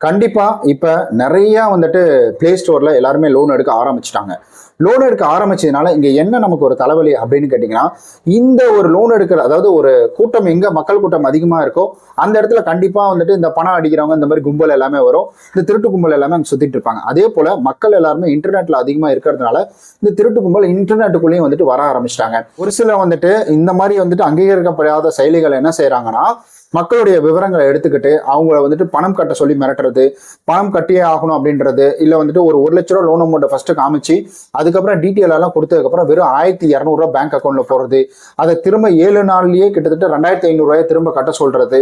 கண்டிப்பாக இப்போ நிறையா வந்துட்டு பிளே ஸ்டோரில் எல்லாருமே லோன் எடுக்க ஆரம்பிச்சிட்டாங்க. லோன் எடுக்க ஆரம்பிச்சதுனால இங்கே என்ன நமக்கு ஒரு தலைவலி அப்படின்னு கேட்டிங்கன்னா இந்த ஒரு லோன் எடுக்கிற அதாவது ஒரு கூட்டம் எங்கே மக்கள் கூட்டம் அதிகமாக இருக்கோ அந்த இடத்துல கண்டிப்பாக வந்துட்டு இந்த பணம் அடிக்கிறவங்க இந்த மாதிரி கும்பல் எல்லாமே வரும். இந்த திருட்டு கும்பல் எல்லாமே அங்கே சுற்றிட்டு இருப்பாங்க. அதே போல் மக்கள் எல்லாருமே இன்டர்நெட்டில் அதிகமாக இருக்கிறதுனால இந்த திருட்டு கும்பல் இன்டர்நெட்டுக்குள்ளேயும் வந்துட்டு வர ஆரம்பிச்சிட்டாங்க. ஒரு சில வந்துட்டு இந்த மாதிரி வந்துட்டு அங்கீகரிக்கப்படாத செயலிகள் என்ன செய்கிறாங்கன்னா மக்களுடைய விவரங்களை எடுத்துக்கிட்டு அவங்கள வந்துட்டு பணம் கட்ட சொல்லி மிரட்டுறது பணம் கட்டியே ஆகணும் அப்படின்றது இல்லை வந்துட்டு ஒரு ஒரு லட்ச ரூபா லோன் அமௌண்ட்டை ஃபர்ஸ்ட் காமிச்சு அதுக்கப்புறம் டீட்டெயில் எல்லாம் கொடுத்ததுக்கப்புறம் வெறும் ஆயிரத்தி இரநூறுவா பேங்க் அக்கௌண்ட்ல போடுறது அதை திரும்ப ஏழு நாள்லயே கிட்டத்தட்ட ரெண்டாயிரத்தி ஐநூறுரூவாயை திரும்ப கட்ட சொல்றது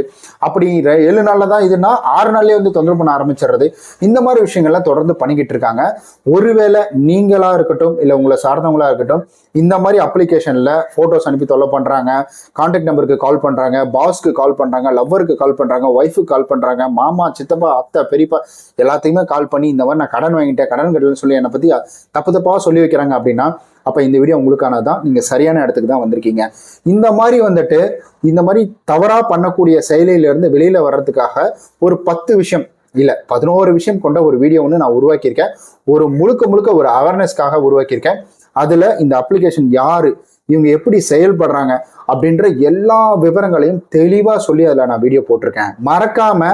அப்படி ஏழு நாள்ல தான் இதுனா ஆறு நாள்லயே வந்து தொந்தரவு பண்ண ஆரம்பிச்சிடுறது. இந்த மாதிரி விஷயங்கள்லாம் தொடர்ந்து பண்ணிக்கிட்டு இருக்காங்க. ஒருவேளை நீங்களா இருக்கட்டும் இல்லை உங்களை சார்ந்தவங்களா இருக்கட்டும் இந்த மாதிரி அப்ளிகேஷன்ல போட்டோஸ் அனுப்பி தொல்லை பண்றாங்க கான்டாக்ட் நம்பருக்கு கால் பண்றாங்க பாஸ்க்கு கால் பண்ணுறாங்க லவ்வருக்கு கால் பண்றாங்க ஒய்ஃபுக்கு கால் பண்றாங்க மாமா சித்தப்பா அத்தை பெரியப்பா எல்லாத்தையுமே கால் பண்ணி இந்த மாதிரி நான் கடன் வாங்கிட்டேன் கடன் கட்டலன்னு சொல்லி என்னை பற்றி தப்பு தப்பா சொல்லி வைக்கிறாங்க அப்படின்னா அப்போ இந்த வீடியோ உங்களுக்கானதான் நீங்க சரியான இடத்துக்கு தான் வந்திருக்கீங்க. இந்த மாதிரி வந்துட்டு இந்த மாதிரி தவறா பண்ணக்கூடிய செயலிலிருந்து இருந்து வெளியில வர்றதுக்காக ஒரு பத்து விஷயம் இல்லை பதினோரு விஷயம் கொண்ட ஒரு வீடியோ ஒன்று நான் உருவாக்கியிருக்கேன். ஒரு முழுக்க முழுக்க ஒரு அவேர்னஸ்க்காக உருவாக்கியிருக்கேன். அதுல இந்த அப்ளிகேஷன் யார் இவங்க எப்படி செயல்படுறாங்க அப்படின்ற எல்லா விவரங்களையும் தெளிவாக சொல்லி அதில் நான் வீடியோ போட்டிருக்கேன். மறக்காம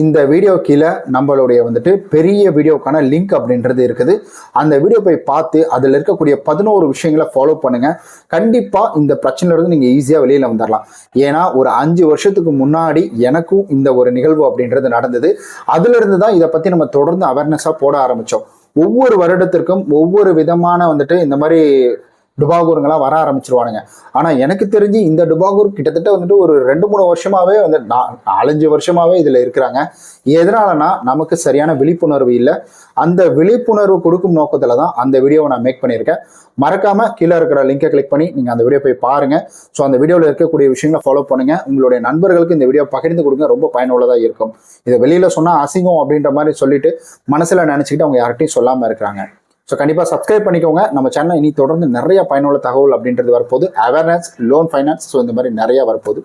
இந்த வீடியோ கீழே நம்மளுடைய வந்துட்டு பெரிய வீடியோக்கான லிங்க் அப்படின்றது இருக்குது. அந்த வீடியோ போய் பார்த்து அதில் இருக்கக்கூடிய பதினோரு விஷயங்களை ஃபாலோ பண்ணுங்க. கண்டிப்பாக இந்த பிரச்சனையிலிருந்து நீங்கள் ஈஸியாக வெளியில் வந்துடலாம் ஏன்னா ஒரு அஞ்சு வருஷத்துக்கு முன்னாடி எனக்கும் இந்த ஒரு நிகழ்வு அப்படின்றது நடந்தது. அதுலேருந்து தான் இதை பற்றி நம்ம தொடர்ந்து அவேர்னஸாக போட ஆரம்பித்தோம் ஒவ்வொரு வருடத்திற்கும் ஒவ்வொரு விதமான வந்துட்டு இந்த மாதிரி டுபாகூருங்கெல்லாம் வர ஆரம்பிச்சிருவானுங்க. ஆனால் எனக்கு தெரிஞ்சு இந்த டுபாகூர் கிட்டத்தட்ட வந்துட்டு ஒரு ரெண்டு மூணு வருஷமாகவே வந்து நா- நாலஞ்சு வருஷமாகவே இதில் இருக்கிறாங்க. எதனாலனா நமக்கு சரியான விழிப்புணர்வு இல்லை. அந்த விழிப்புணர்வு கொடுக்கும் நோக்கத்தில் தான் அந்த வீடியோவை நான் மேக் பண்ணியிருக்கேன். மறக்காமல் கீழே இருக்கிற லிங்கை கிளிக் பண்ணி நீங்கள் அந்த வீடியோ போய் பாருங்கள் ஸோ அந்த வீடியோவில் இருக்கக்கூடிய விஷயங்களை ஃபாலோ பண்ணுங்கள் உங்களுடைய நண்பர்களுக்கு இந்த வீடியோ பகிர்ந்து கொடுங்க. ரொம்ப பயனுள்ளதாக இருக்கும். இதை வெளியில் சொன்னால் அசிங்கம் அப்படின்ற மாதிரி சொல்லிட்டு மனசில் நினச்சிக்கிட்டு அவங்க யார்கிட்டையும் சொல்லாமல் இருக்கிறாங்க. ஸோ கண்டிப்பாக சப்ஸ்கிரைப் பண்ணிக்கோங்க. நம்ம சேனல் இனி தொடர்ந்து நிறைய பயனுள்ள தகவல் அப்படின்றது வரப்போகுது. அவேர்னஸ் லோன் ஃபைனான்ஸ் ஸோ இந்த மாதிரி நிறையா வரப்போகுது.